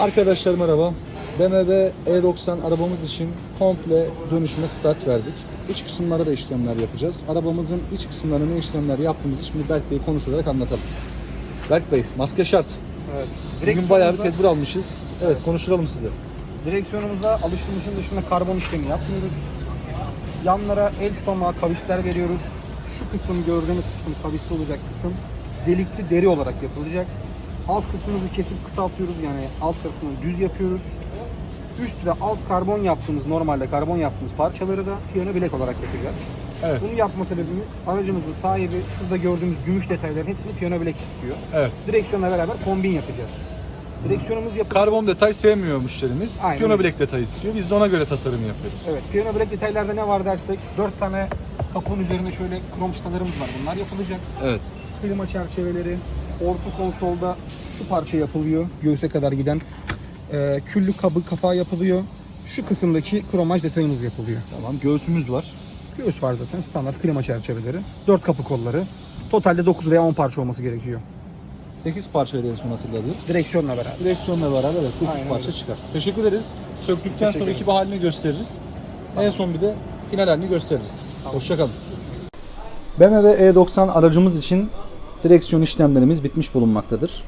Arkadaşlar merhaba. BMW E90 arabamız için komple dönüşüme start verdik. İç kısımlara da işlemler yapacağız. Arabamızın iç kısımlarına ne işlemler yaptığımızı şimdi Berk Bey konuşarak anlatalım. Berk Bey, maske şart. Evet. Bugün bayağı bir tedbir almışız. Evet, konuşturalım size. Direksiyonumuza alıştırmışın dışında karbon işlemi yapmıyoruz. Yanlara el tutamağı kavisler veriyoruz. Şu kısım gördüğünüz kısım kavisli olacak kısım delikli deri olarak yapılacak. Alt kısmımızı kesip kısaltıyoruz yani alt kısmını düz yapıyoruz. Üst ve alt karbon yaptığımız normalde karbon yaptığımız parçaları da piyano bilek olarak yapacağız. Evet. Bunu yapma sebebimiz aracımızın sahibi şurada gördüğümüz gümüş detayların hepsini piyano bilek istiyor. Evet. Direksiyonla beraber kombin yapacağız. Direksiyonumuz yapı Karbon detay sevmiyor müşterimiz. Aynen Piyano bilek detayı istiyor. Biz de ona göre tasarım yapıyoruz. Evet, piyano bilek detaylarda ne var dersek 4 tane kapının üzerinde şöyle krom çıtalarımız var. Bunlar yapılacak. Evet. Klima çerçeveleri, orta konsolda şu parça yapılıyor. Göğüse kadar giden. Ee, küllü kabı kapağı yapılıyor. Şu kısımdaki kromaj detayımız yapılıyor. Tamam. Göğsümüz var. Göğüs var zaten standart klima çerçeveleri. 4 kapı kolları. Totalde 9 veya 10 parça olması gerekiyor. 8 parçaydı en son hatırladım. Direksiyonla beraber. Direksiyonla beraber evet 9 Aynen parça öyle. çıkar. Teşekkür ederiz. Söktükten Teşekkür sonra iki halini gösteririz. En son bir de final halini gösteririz. Hoşçakalın. BMW E90 aracımız için direksiyon işlemlerimiz bitmiş bulunmaktadır.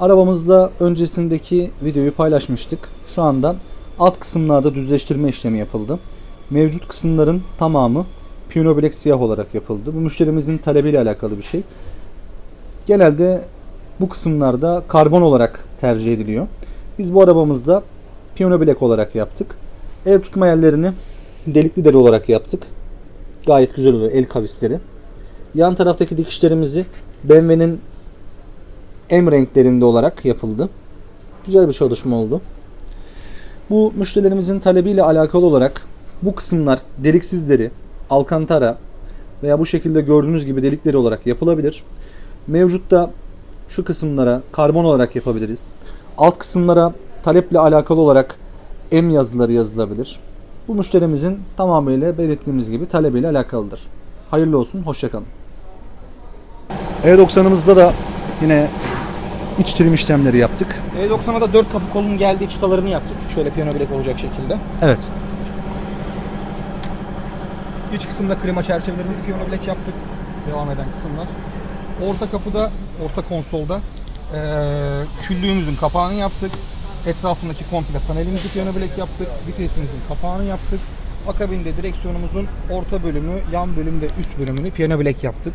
Arabamızda öncesindeki videoyu paylaşmıştık. Şu anda alt kısımlarda düzleştirme işlemi yapıldı. Mevcut kısımların tamamı piyano bilek siyah olarak yapıldı. Bu müşterimizin talebiyle alakalı bir şey. Genelde bu kısımlarda karbon olarak tercih ediliyor. Biz bu arabamızda piyano bilek olarak yaptık. El tutma yerlerini delikli deri olarak yaptık. Gayet güzel oluyor el kavisleri. Yan taraftaki dikişlerimizi BMW'nin M renklerinde olarak yapıldı. Güzel bir çalışma oldu. Bu müşterilerimizin talebiyle alakalı olarak bu kısımlar deliksiz deri, alkantara veya bu şekilde gördüğünüz gibi delikleri olarak yapılabilir. Mevcutta şu kısımlara karbon olarak yapabiliriz. Alt kısımlara taleple alakalı olarak M yazıları yazılabilir. Bu müşterimizin tamamıyla belirttiğimiz gibi talebiyle alakalıdır. Hayırlı olsun, hoşçakalın. E90'ımızda da yine iç trim işlemleri yaptık. E90'a da 4 kapı kolun geldiği çıtalarını yaptık. Şöyle piyano bilek olacak şekilde. Evet. İç kısımda klima çerçevelerimizi piyano bilek yaptık. Devam eden kısımlar. Orta kapıda, orta konsolda eee küllüğümüzün kapağını yaptık. Etrafındaki komple panelimizi piyano bilek yaptık. Vitesimizin kapağını yaptık. Akabinde direksiyonumuzun orta bölümü, yan bölüm ve üst bölümünü piyano bilek yaptık.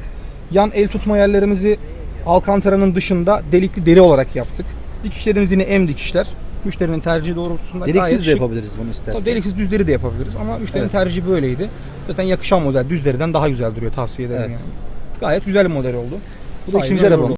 Yan el tutma yerlerimizi Alcantara'nın dışında delikli deri olarak yaptık. Dikişlerimiz yine M dikişler. Müşterinin tercihi doğrultusunda Deliksiz de şık. yapabiliriz bunu isterseniz. Deliksiz düzleri de yapabiliriz ama müşterinin Evet. tercihi böyleydi. Zaten yakışan model düzlerden daha güzel duruyor tavsiye ederim Evet. yani. Gayet güzel bir model oldu. Bu da ikinci arabamız.